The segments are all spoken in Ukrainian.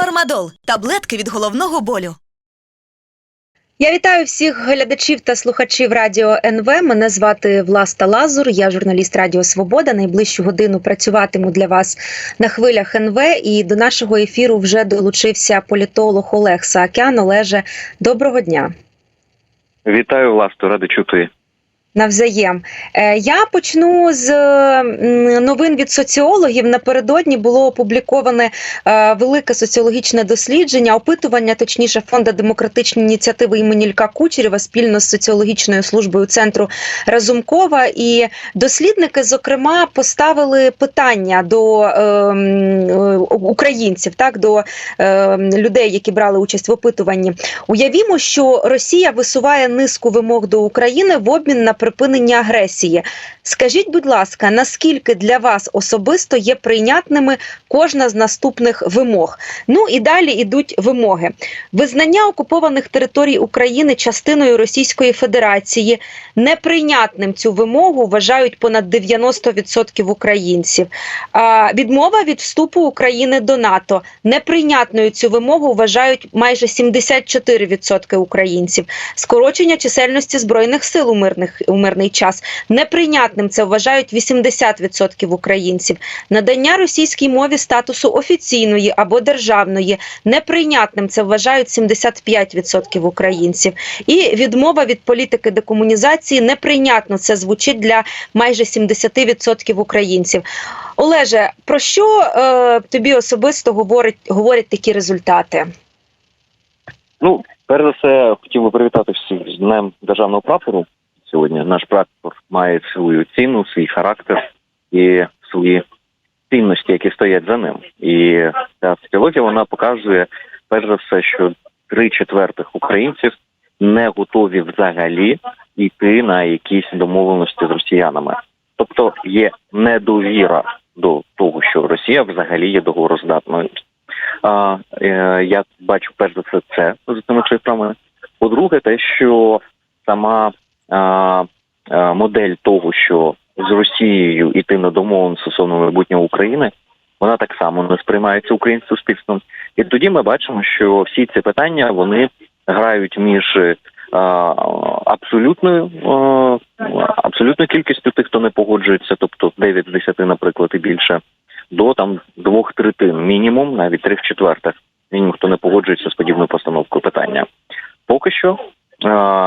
Фармадол таблетки від головного болю. Я вітаю всіх глядачів та слухачів радіо НВ. Мене звати Власта Лазур. Я журналіст Радіо Свобода. Найближчу годину працюватиму для вас на хвилях НВ. І до нашого ефіру вже долучився політолог Олег Саакян. Олеже, доброго дня. Вітаю Власту, радий чути. Навзаєм Е, я почну з новин від соціологів. Напередодні було опубліковане е, велике соціологічне дослідження, опитування, точніше, фонду демократичні ініціативи імені Лька Кучерєва спільно з соціологічною службою центру Разумкова. І дослідники, зокрема, поставили питання до е, е, українців, так до е, людей, які брали участь в опитуванні. Уявімо, що Росія висуває низку вимог до України в обмін на припинення агресії. Скажіть, будь ласка, наскільки для вас особисто є прийнятними кожна з наступних вимог? Ну і далі йдуть вимоги: визнання окупованих територій України частиною Російської Федерації неприйнятним цю вимогу вважають понад 90% українців. А, відмова від вступу України до НАТО неприйнятною цю вимогу вважають майже 74% українців. Скорочення чисельності збройних сил у мирних у мирний час неприйнятним це вважають 80% українців. Надання російській мові статусу офіційної або державної неприйнятним це вважають 75% українців. І відмова від політики декомунізації неприйнятно це звучить для майже 70% українців. Олеже, про що е, тобі особисто говорить говорять такі результати? Ну, перш за все, хотів би привітати всіх з Днем державного прапору. Сьогодні наш прапор має свою ціну, свій характер і свої цінності, які стоять за ним. І ця соціологія вона показує перш за все, що три четвертих українців не готові взагалі йти на якісь домовленості з росіянами. Тобто є недовіра до того, що Росія взагалі є договороздатною. А, е, я бачу перш за все це цими цифрами. По-друге, те, що сама модель того, що з Росією йти на домовленість стосовно майбутнього України, вона так само не сприймається українським суспільством. І тоді ми бачимо, що всі ці питання вони грають між а, абсолютною а, абсолютною кількістю тих, хто не погоджується, тобто 9 з 10, наприклад, і більше, до там двох третин, мінімум, навіть трьох четвертих, мінімум, хто не погоджується з подібною постановкою питання. Поки що е,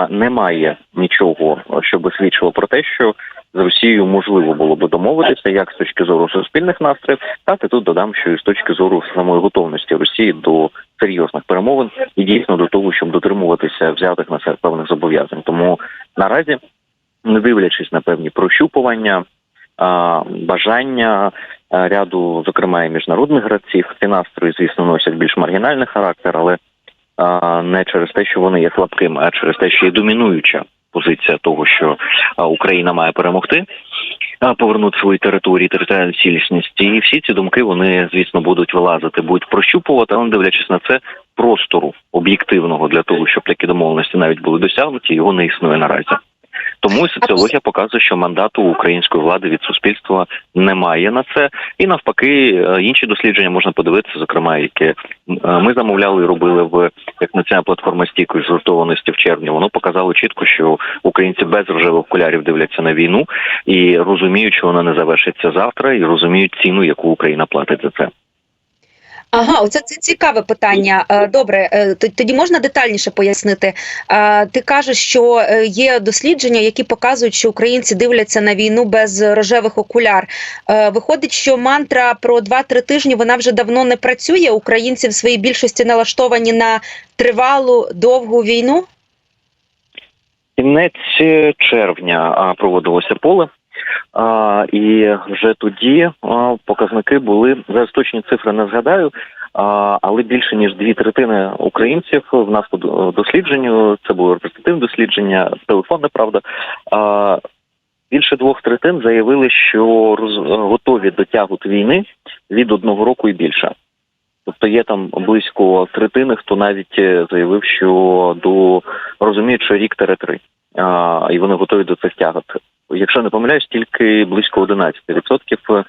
немає нічого, що би свідчило про те, що з Росією можливо було би домовитися як з точки зору суспільних настроїв, так і тут додам, що і з точки зору самої готовності Росії до серйозних перемовин і дійсно до того, щоб дотримуватися взятих на себе певних зобов'язань. Тому наразі, не дивлячись на певні прощупування, бажання ряду, зокрема і міжнародних гравців, ці настрої, звісно, носять більш маргінальний характер, але не через те, що вони є слабкими, а через те, що є домінуюча позиція того, що Україна має перемогти, повернути свої території, територіальну цілісність. І всі ці думки вони, звісно, будуть вилазити, будуть прощупувати, але дивлячись на це, простору об'єктивного для того, щоб такі домовленості навіть були досягнуті, його не існує наразі. Тому соціологія показує, що мандату української влади від суспільства немає на це, і навпаки, е, інші дослідження можна подивитися, зокрема, які е, ми замовляли і робили в як національна платформа стійкої згуртованості в червні. Воно показало чітко, що українці без рожевих окулярів дивляться на війну і розуміють, що вона не завершиться завтра, і розуміють ціну, яку Україна платить за це. Ага, оце це цікаве питання. Е, Добре, е, тоді можна детальніше пояснити. Е, Ти кажеш, що є дослідження, які показують, що українці дивляться на війну без рожевих окуляр. Виходить, що мантра про 2-3 тижні вона вже давно не працює. Українці в своїй більшості налаштовані на тривалу довгу війну. Кінець червня проводилося поле. А, і вже тоді а, показники були зараз точні цифри не згадаю, а, але більше ніж дві третини українців в нас по до- дослідженню це було репрезентативне дослідження, телефонне правда. А, більше двох третин заявили, що роз, готові до тягу війни від одного року і більше. Тобто є там близько третини, хто навіть е, заявив, що до розуміють, що рік тере три, і вони готові до цих тягот. Якщо не помиляюсь, тільки близько 11%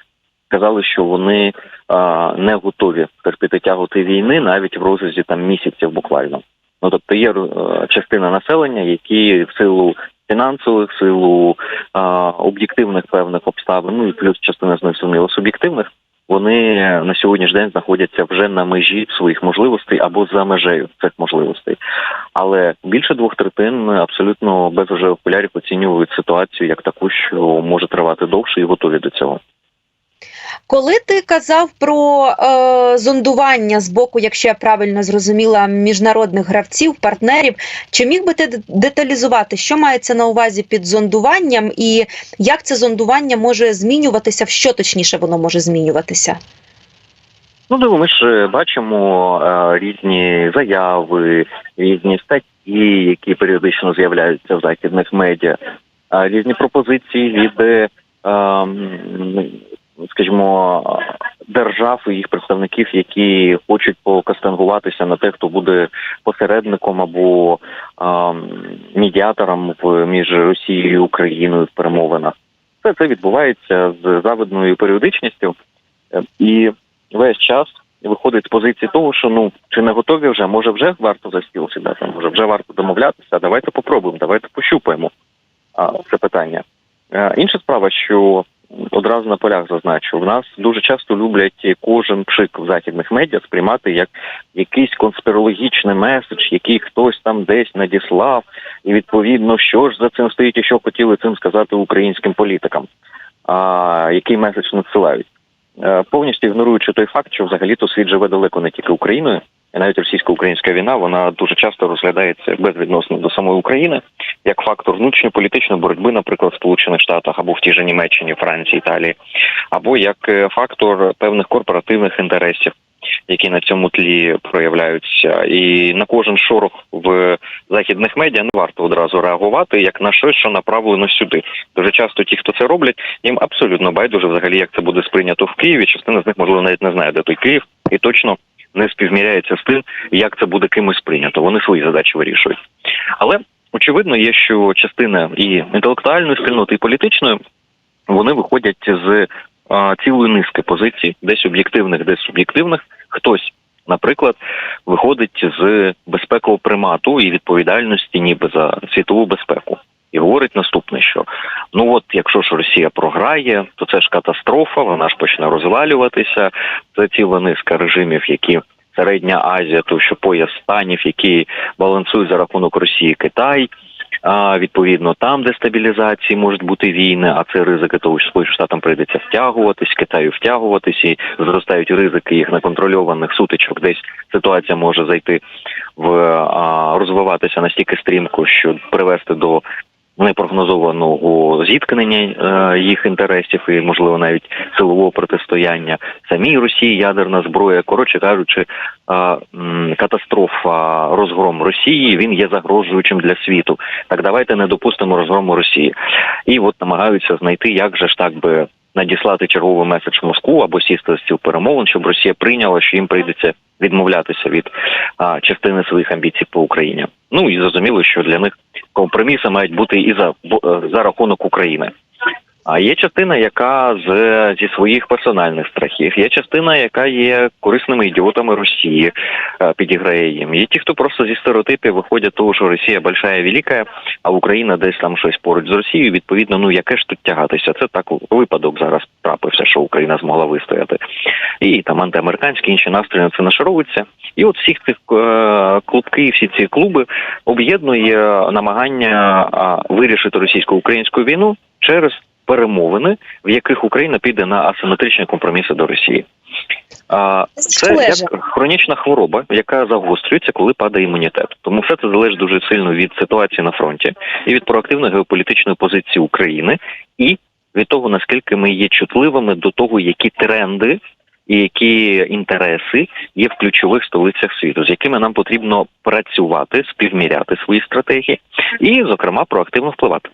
казали, що вони а, не готові терпіти тяготи війни навіть в розрізі там місяців буквально. Ну тобто є а, частина населення, які в силу фінансових, в силу а, об'єктивних певних обставин, ну і плюс частина з них зрозуміло суб'єктивних, вони на сьогоднішній день знаходяться вже на межі своїх можливостей або за межею цих можливостей. Але більше двох третин абсолютно без уже окулярів оцінюють ситуацію як таку, що може тривати довше, і готові до цього. Коли ти казав про е, зондування з боку, якщо я правильно зрозуміла, міжнародних гравців, партнерів, чи міг би ти деталізувати, що мається на увазі під зондуванням, і як це зондування може змінюватися, в що точніше воно може змінюватися? Ну, диво, ми ж е, бачимо е, різні заяви, різні статті, які періодично з'являються в західних медіа, е, різні пропозиції від, е, м, скажімо, держав і їх представників, які хочуть покастингуватися на те, хто буде посередником або е, медіатором в між Росією і Україною в перемовинах. Все це відбувається з завидною періодичністю. Е, І весь час виходить з позиції того, що ну чи не готові вже, може вже варто за стіл сідати, може вже варто домовлятися. Давайте попробуємо, давайте пощупаємо а, це питання. Е, інша справа, що одразу на полях зазначу, в нас дуже часто люблять кожен пшик в західних медіа сприймати як якийсь конспірологічний меседж, який хтось там десь надіслав, і відповідно, що ж за цим стоїть і що хотіли цим сказати українським політикам, а який меседж надсилають. Е, повністю ігноруючи той факт, що взагалі-то світ живе далеко не тільки Україною, і навіть російсько-українська війна вона дуже часто розглядається безвідносно до самої України як фактор внутрішньополітичної боротьби, наприклад, в Сполучених Штатах або в тій же Німеччині, Франції, Італії, або як е, фактор певних корпоративних інтересів, які на цьому тлі проявляються, і на кожен шорох в західних медіа не варто одразу реагувати як на щось, що направлено сюди. Дуже часто ті, хто це роблять, їм абсолютно байдуже взагалі, як це буде сприйнято в Києві. Частина з них можливо навіть не знає, де той Київ, і точно не співміряється з тим, як це буде кимось сприйнято. Вони свої задачі вирішують. Але очевидно є, що частина і інтелектуальної спільноти, і політичної вони виходять з цілої низки позицій, десь об'єктивних, десь суб'єктивних. Хтось, наприклад, виходить з безпекового примату і відповідальності, ніби за світову безпеку. І говорить наступне, що ну от якщо ж Росія програє, то це ж катастрофа, вона ж почне розвалюватися. Це ціла низка режимів, які середня Азія, то що пояс станів, які балансують за рахунок Росії, Китай. А відповідно там дестабілізації можуть бути війни, а це ризики того, що Сполученим Штатам прийдеться втягуватись, Китаю втягуватись, і зростають ризики їх неконтрольованих сутичок. Десь ситуація може зайти в а, розвиватися настільки стрімко, що привести до непрогнозованого зіткнення е, їх інтересів і, можливо, навіть силового протистояння самій Росії, ядерна зброя. Коротше кажучи, е, катастрофа розгром Росії він є загрожуючим для світу. Так давайте не допустимо розгрому Росії. І от намагаються знайти, як же ж так би надіслати черговий меседж Москву або сісти за стіл перемовин, щоб Росія прийняла, що їм прийдеться відмовлятися від а, частини своїх амбіцій по Україні. Ну і зрозуміло, що для них компроміси мають бути і за е, за рахунок України. А є частина, яка з зі своїх персональних страхів, є частина, яка є корисними ідіотами Росії, е, підіграє їм. Є ті, хто просто зі стереотипів виходять того, що Росія большая велика, а Україна десь там щось поруч з Росією. Відповідно, ну яке ж тут тягатися? Це так випадок зараз трапився, що Україна змогла вистояти. І там антиамериканські інші настрої на це нашаровуються. І от всіх цих е, клубки, всі ці клуби об'єднує намагання вирішити російсько-українську війну через перемовини, в яких Україна піде на асиметричні компроміси до Росії. А, це як хронічна хвороба, яка загострюється, коли падає імунітет. Тому все це залежить дуже сильно від ситуації на фронті і від проактивної геополітичної позиції України, і від того наскільки ми є чутливими до того, які тренди і які інтереси є в ключових столицях світу, з якими нам потрібно працювати, співміряти свої стратегії, і, зокрема, проактивно впливати.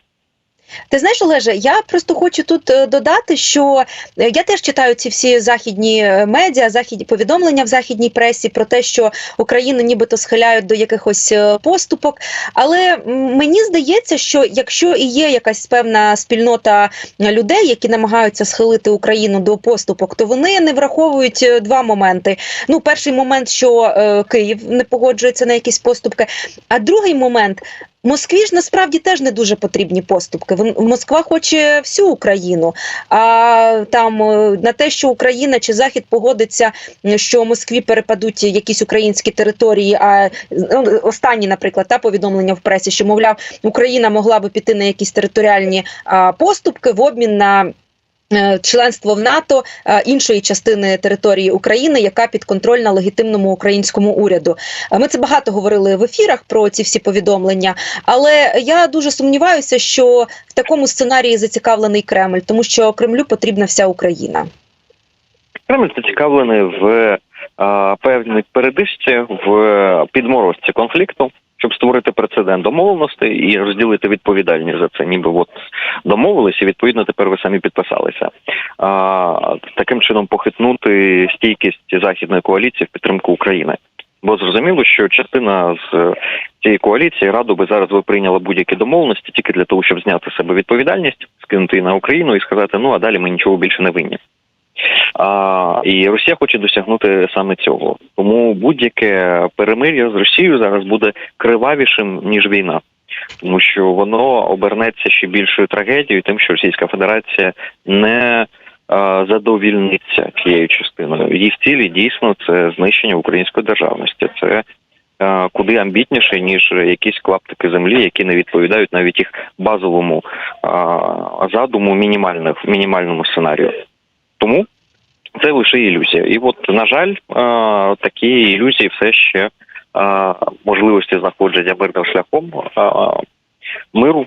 Ти знаєш, Олеже, я просто хочу тут е, додати, що е, я теж читаю ці всі західні е, медіа, західні повідомлення в західній пресі про те, що Україну нібито схиляють до якихось поступок. Але мені здається, що якщо і є якась певна спільнота людей, які намагаються схилити Україну до поступок, то вони не враховують два моменти. Ну, перший момент, що Київ не погоджується на якісь поступки, а другий момент. Москві ж насправді теж не дуже потрібні поступки. Москва хоче всю Україну. А там е, на те, що Україна чи Захід погодиться, що Москві перепадуть якісь українські території. А ну, останні, наприклад, та повідомлення в пресі, що мовляв, Україна могла би піти на якісь територіальні а, поступки в обмін на. Е, Членство в НАТО е, іншої частини території України, яка підконтрольна легітимному українському уряду. Е, Ми це багато говорили в ефірах про ці всі повідомлення, але я дуже сумніваюся, що в такому сценарії зацікавлений Кремль, тому що Кремлю потрібна вся Україна. Кремль зацікавлений в певній передишці, в підморозці конфлікту, щоб створити прецедент домовленостей і розділити відповідальність за це. Ніби от домовилися, відповідно тепер ви самі підписалися. А, таким чином похитнути стійкість західної коаліції в підтримку України. Бо зрозуміло, що частина з цієї коаліції раду би зараз ви прийняла будь-які домовленості тільки для того, щоб зняти себе відповідальність, скинути її на Україну і сказати: ну а далі ми нічого більше не винні. А, і Росія хоче досягнути саме цього. Тому будь-яке перемир'я з Росією зараз буде кривавішим ніж війна, тому що воно обернеться ще більшою трагедією, тим, що Російська Федерація не а, задовільниться цією частиною. Її цілі дійсно це знищення української державності. Це куди амбітніше ніж якісь клаптики землі, які не відповідають навіть їх базовому а, задуму мінімальних мінімальному сценарію. Тому це лише ілюзія. І от, на жаль, такі ілюзії все ще можливості знаходження мирним шляхом миру,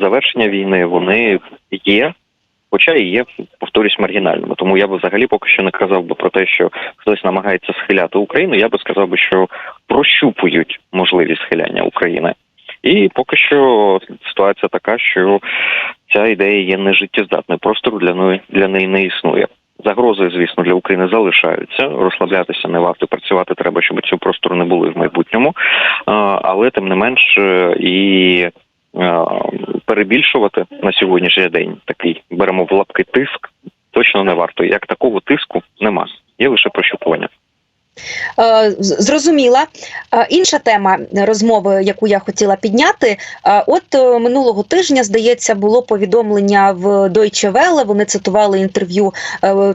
завершення війни, вони є. Хоча і є, повторюсь, маргінальними. Тому я би взагалі поки що не казав би про те, що хтось намагається схиляти Україну. Я би сказав би, що прощупують можливість схиляння України. І поки що ситуація така, що ця ідея є нежиттєздатною. Простору для неї для неї не існує. Загрози, звісно, для України залишаються. Розслаблятися не варто працювати треба, щоб цього простору не було і в майбутньому. Але тим не менш е, і перебільшувати на сьогоднішній день такий беремо в лапки тиск. Точно не варто. Як такого тиску нема. Є лише прощупування. Е, Зрозуміла. Е, Інша тема розмови, яку я хотіла підняти. е, От минулого тижня, здається, було повідомлення в Deutsche Welle, Вони цитували інтерв'ю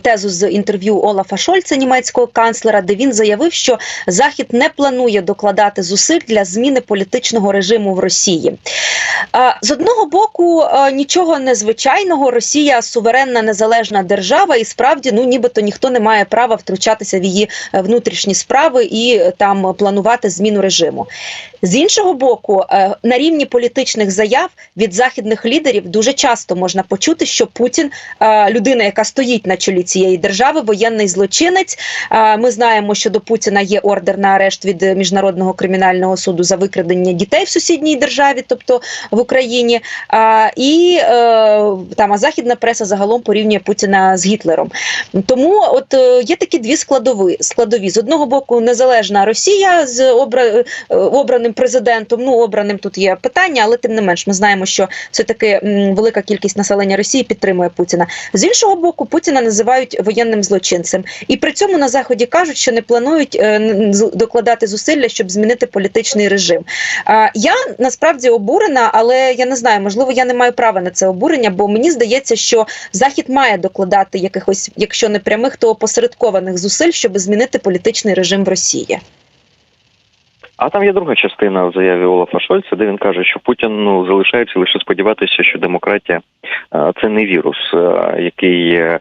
тезу з інтерв'ю Олафа Шольца, німецького канцлера, де він заявив, що Захід не планує докладати зусиль для зміни політичного режиму в Росії. З одного боку, нічого незвичайного. Росія суверенна незалежна держава, і справді, ну нібито ніхто не має права втручатися в її е, внутрішні справи і е, там планувати зміну режиму. З іншого боку, е, на рівні політичних заяв від західних лідерів дуже часто можна почути, що Путін е, людина, яка стоїть на чолі цієї держави, воєнний злочинець. Ми знаємо, що до Путіна є ордер на арешт від міжнародного кримінального суду за викрадення дітей в сусідній державі, тобто в Україні. І там а західна преса загалом порівнює Путіна з Гітлером. Тому от є такі дві складові складові. З одного боку, незалежна Росія з обра... е, обраним президентом. Ну обраним тут є питання, але тим не менш, ми знаємо, що все таки велика кількість населення Росії підтримує Путіна. З іншого боку, Путіна називають воєнним злочинцем, і при цьому на заході кажуть, що не планують е, докладати зусилля, щоб змінити політичний режим. Я насправді обурена, але я не знаю, можливо, я не маю права на це обурення, бо мені здається, що Захід має докладати якихось, якщо не прямих, то опосередкованих зусиль, щоб змінити політичний режим в Росії. А там є друга частина в заяві Олафа Шольца, де він каже, що Путін ну залишається лише сподіватися, що демократія е, це не вірус, е, який е,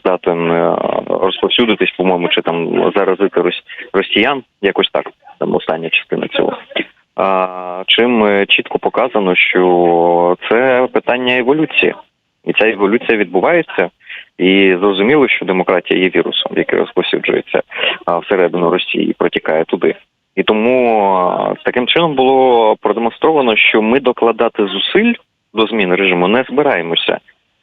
здатен розповсюдитись, по-моєму, чи там заразити росіян, якось так. Там остання частина цього. Чим чітко показано, що це питання еволюції, і ця еволюція відбувається. І зрозуміло, що демократія є вірусом, який розповсюджується всередину Росії і протікає туди. І тому таким чином було продемонстровано, що ми докладати зусиль до зміни режиму не збираємося.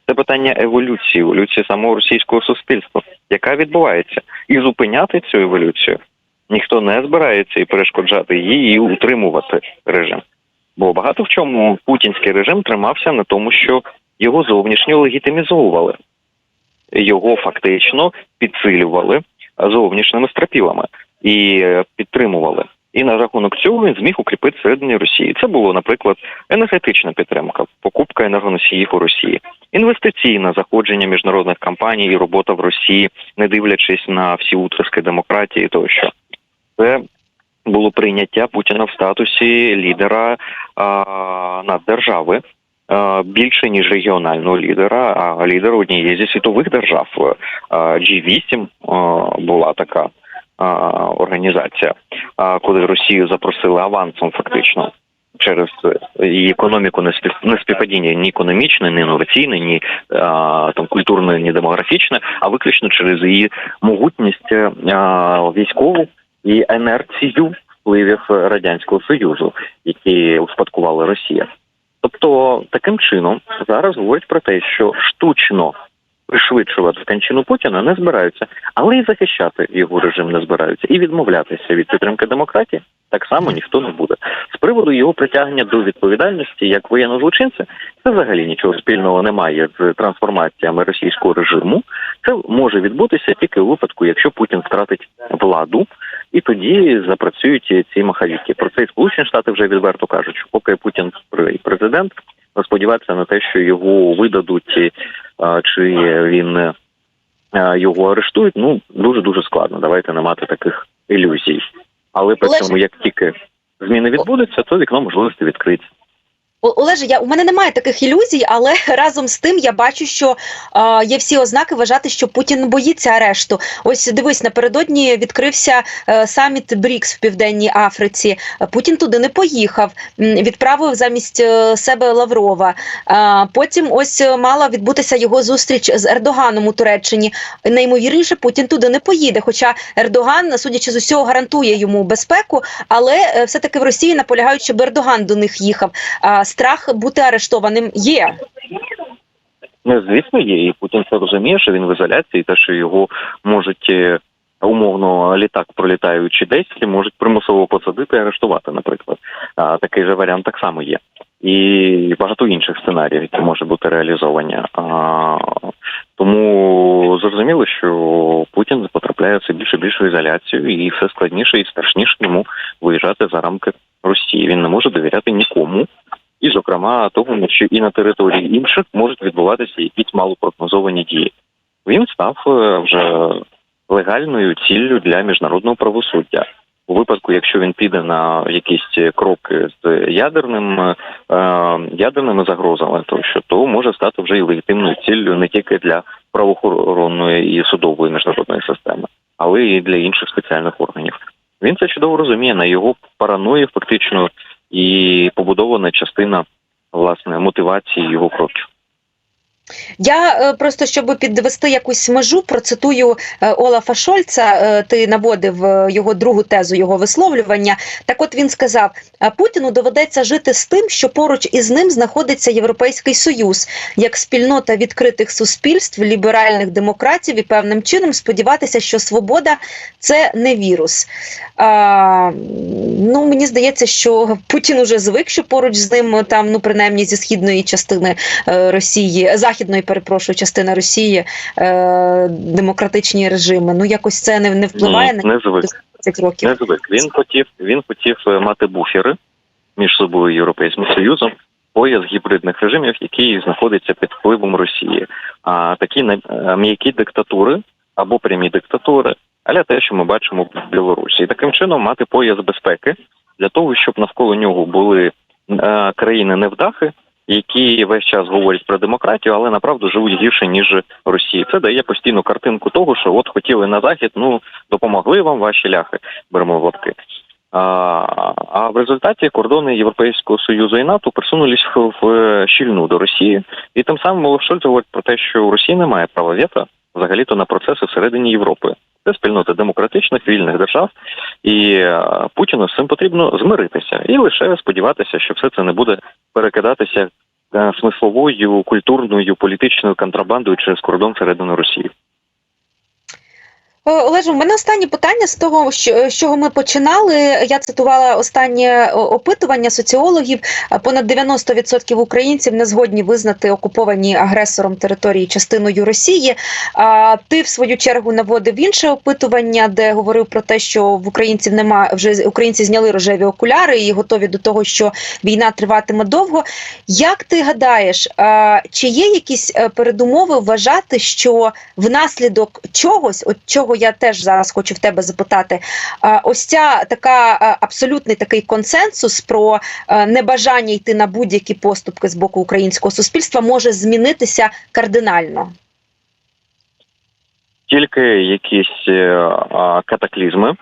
Це питання еволюції, еволюції самого російського суспільства, яка відбувається, і зупиняти цю еволюцію ніхто не збирається і перешкоджати її і утримувати режим. Бо багато в чому путінський режим тримався на тому, що його зовнішньо легітимізовували, його фактично підсилювали зовнішніми стропілами і е, підтримували. І на рахунок цього він зміг укріпити всередині Росії. Це було, наприклад, енергетична підтримка, покупка енергоносіїв у Росії, інвестиційне заходження міжнародних компаній і робота в Росії, не дивлячись на всі утиски демократії тощо. Це було прийняття Путіна в статусі лідера а, наддержави. А, Більше ніж регіонального лідера, а лідера однієї зі світових держав. G8 була така організація, коли Росію запросили авансом, фактично через її економіку не спів- не співпадіння ні економічне, ні інноваційне, ні а, там культурне, ні демографічне, а виключно через її могутність а, військову і інерцію впливів радянського союзу, які успадкувала Росія. Тобто, таким чином зараз говорять про те, що штучно пришвидшувати кончину Путіна не збираються, але і захищати його режим не збираються, і відмовлятися від підтримки демократії так само ніхто не буде. З приводу його притягнення до відповідальності як воєнного злочинця, це взагалі нічого спільного немає з трансформаціями російського режиму. Це може відбутися тільки у випадку, якщо Путін втратить владу, і тоді запрацюють ці маховіки. Про це і Сполучені Штати вже відверто кажуть, що поки Путін президент, сподіватися на те, що його видадуть, чи він е, його арештують, ну дуже дуже складно. Давайте не мати таких ілюзій. Але при цьому, як тільки зміни відбудуться, то вікно можливості відкриється. Олеже, я у мене немає таких ілюзій, але разом з тим я бачу, що е, є всі ознаки вважати, що Путін боїться арешту. Ось дивись, напередодні відкрився е, саміт БРІКС в Південній Африці. Путін туди не поїхав, відправив замість е, себе Лаврова. Е, потім ось е, мала відбутися його зустріч з Ердоганом у Туреччині. Неймовірніше, Путін туди не поїде. Хоча Ердоган, судячи з усього, гарантує йому безпеку, але е, все-таки в Росії наполягають, щоб Ердоган до них їхав. Страх бути арештованим є. Ну, звісно, є, і Путін це розуміє, що він в ізоляції, те, що його можуть е, умовно літак пролітаючи десь, можуть примусово посадити і арештувати, наприклад. А, такий же варіант так само є. І багато інших сценаріїв, які можуть бути реалізовані. Тому зрозуміло, що Путін потрапляє все більше в ізоляцію, і все складніше і страшніше йому виїжджати за рамки Росії. Він не може довіряти нікому. І, зокрема, тому, що і на території інших можуть відбуватися якісь малопрогнозовані дії. Він став е, вже легальною ціллю для міжнародного правосуддя. У випадку, якщо він піде на якісь кроки з ядерним е, ядерними загрозами, тощо то може стати вже і легітимною ціллю не тільки для правоохоронної і судової міжнародної системи, але і для інших спеціальних органів. Він це чудово розуміє на його параної, фактично і побудована частина власне мотивації його кроків. Я е, просто щоб підвести якусь межу, процитую е, Олафа Шольца. е, Ти наводив його другу тезу його висловлювання. Так, от він сказав: «А Путіну доведеться жити з тим, що поруч із ним знаходиться Європейський Союз, як спільнота відкритих суспільств, ліберальних демократів і певним чином сподіватися, що свобода це не вірус. А, ну мені здається, що Путін уже звик, що поруч з ним там, ну принаймні зі східної частини Росії, західної, перепрошую, частини Росії, е, демократичні режими. Ну якось це не, не впливає на не звик. цих років. Не звик. Він хотів, він хотів е, мати буфери між собою і Європейським Союзом, пояс гібридних режимів, який знаходиться під впливом Росії. А такі е, м'які диктатури або прямі диктатури, але те, що ми бачимо в Білорусі, і таким чином мати пояс безпеки для того, щоб навколо нього були е, країни невдахи. Які весь час говорять про демократію, але направду живуть гірше ніж Росія. Це дає постійну картинку того, що от хотіли на захід, ну допомогли вам ваші ляхи, беремо в лапки. А, а в результаті кордони Європейського союзу і НАТО присунулись в, в щільну до Росії, і тим самим Олаф Шольц говорить про те, що у Росії немає права вето взагалі-то на процеси всередині Європи. Це спільнота демократичних вільних держав, і Путіну з цим потрібно змиритися і лише сподіватися, що все це не буде перекидатися е, смисловою, культурною, політичною контрабандою через кордон всередину Росії. Е, Олеже, у мене останнє питання з того, що, з чого ми починали. Я цитувала останнє опитування соціологів. Е, Понад 90% українців не згодні визнати окуповані агресором території частиною Росії. А ти в свою чергу наводив інше опитування, де говорив про те, що в українців немає вже українці зняли рожеві окуляри і готові до того, що війна триватиме довго. Як ти гадаєш, е, чи є якісь е, передумови вважати, що внаслідок чогось, от чого я теж зараз хочу в тебе запитати, е, ось ця така е, абсолютний такий консенсус про е, небажання йти на будь-які поступки з боку українського суспільства може змінитися кардинально. Тільки якісь катаклізми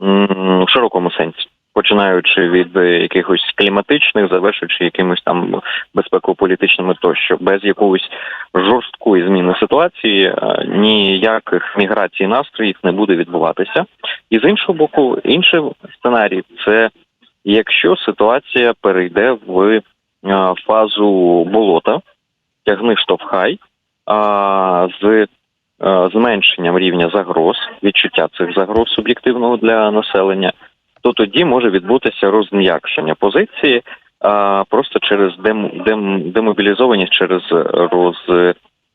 в широкому сенсі, починаючи від якихось кліматичних, завершуючи якимось там безпеково-політичними тощо, без якоїсь жорсткої зміни ситуації е, ніяких міграцій настроїв не буде відбуватися. І з іншого боку, інший сценарій це якщо ситуація перейде в е, фазу болота, тягни штовхай з е, зменшенням рівня загроз, відчуття цих загроз суб'єктивного для населення, то тоді може відбутися розм'якшення позиції а, просто через дем, дем, демобілізованість, через роз,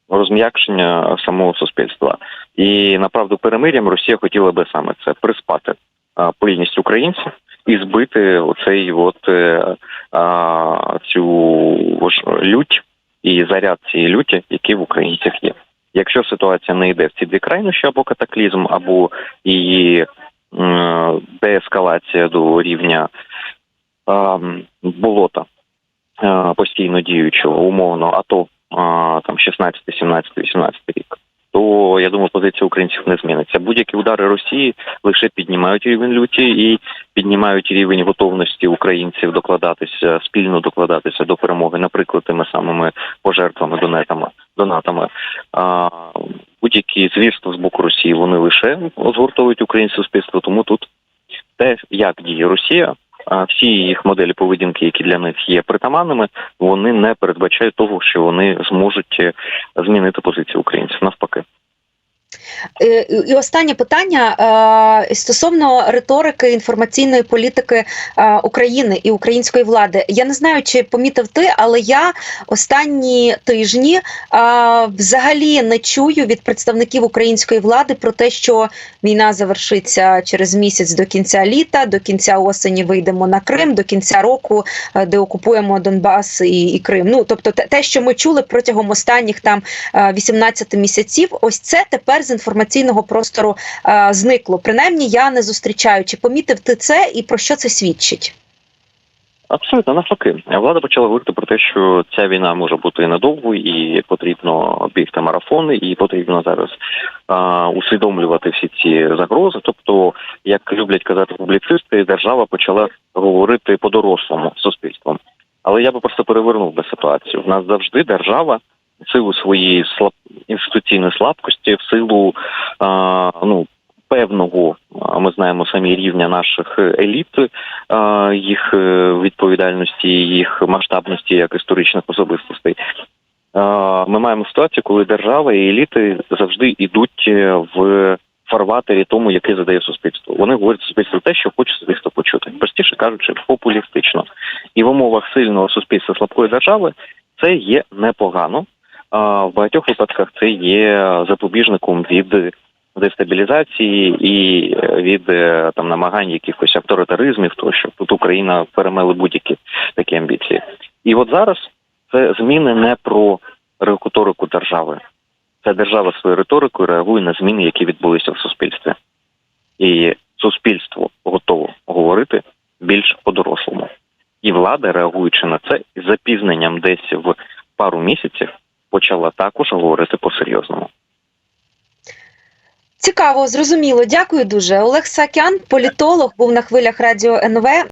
розм'якшення самого суспільства. І направду перемир'ям Росія хотіла би саме це приспати а, пильність українців і збити оцей от е, а, цю ж лють і заряд цієї люті, який в українцях є. Якщо ситуація не йде в ці дві крайнощі, або катаклізм, або її деескалація до рівня болота постійно діючого, умовно, а то е, там 16, 17, 18 рік, то я думаю, позиція українців не зміниться. Будь-які удари Росії лише піднімають рівень люті і піднімають рівень готовності українців докладатися спільно докладатися до перемоги, наприклад, тими самими пожертвами, донатами, донатами. А, будь-які звірства з боку Росії вони лише згуртовують українське суспільство. Тому тут те, як діє Росія, а всі їх моделі поведінки, які для них є притаманними, вони не передбачають того, що вони зможуть е, змінити позицію українців навпаки. Е, І останнє питання е, стосовно риторики інформаційної політики е, України і української влади. Я не знаю, чи помітив ти, але я останні тижні взагалі не чую від представників української влади про те, що війна завершиться через місяць до кінця літа, до кінця осені вийдемо на Крим, до кінця року, де окупуємо Донбас і, і Крим. Ну тобто, те- що ми чули протягом останніх там е, 18 місяців, ось це тепер інформаційного простору е, зникло. Принаймні, я не зустрічаю. Чи помітив ти це і про що це свідчить? Абсолютно навпаки, влада почала говорити про те, що ця війна може бути недовго, і потрібно бігти марафони, і потрібно зараз а, усвідомлювати всі ці загрози. Тобто, як люблять казати публіцисти, держава почала говорити по-дорослому з суспільством. Але я би просто перевернув би ситуацію. В нас завжди держава в силу своєї слаб... інституційної слабкості, в силу а, ну певного, ми знаємо самі рівня наших еліт, їх е, відповідальності, їх масштабності як історичних особистостей. Ми маємо ситуацію, коли держава і еліти завжди йдуть е, в фарватері тому, який задає суспільство. Вони говорять суспільству те, що хоче суспільство почути. Простіше кажучи, популістично. І в умовах сильного суспільства слабкої держави це є непогано. В багатьох випадках це є запобіжником від дестабілізації і е, від е, там намагань якихось авторитаризмів, тощо тут Україна перемели будь-які такі амбіції. І от зараз це зміни не про риторику держави. Це держава своєю риторикою реагує на зміни, які відбулися в суспільстві. І суспільство готово говорити більш по-дорослому. І влада, реагуючи на це, з запізненням десь в пару місяців, почала також говорити по-серйозному. Цікаво, зрозуміло. Дякую дуже. Олег Сакян, політолог, був на хвилях радіо НВ.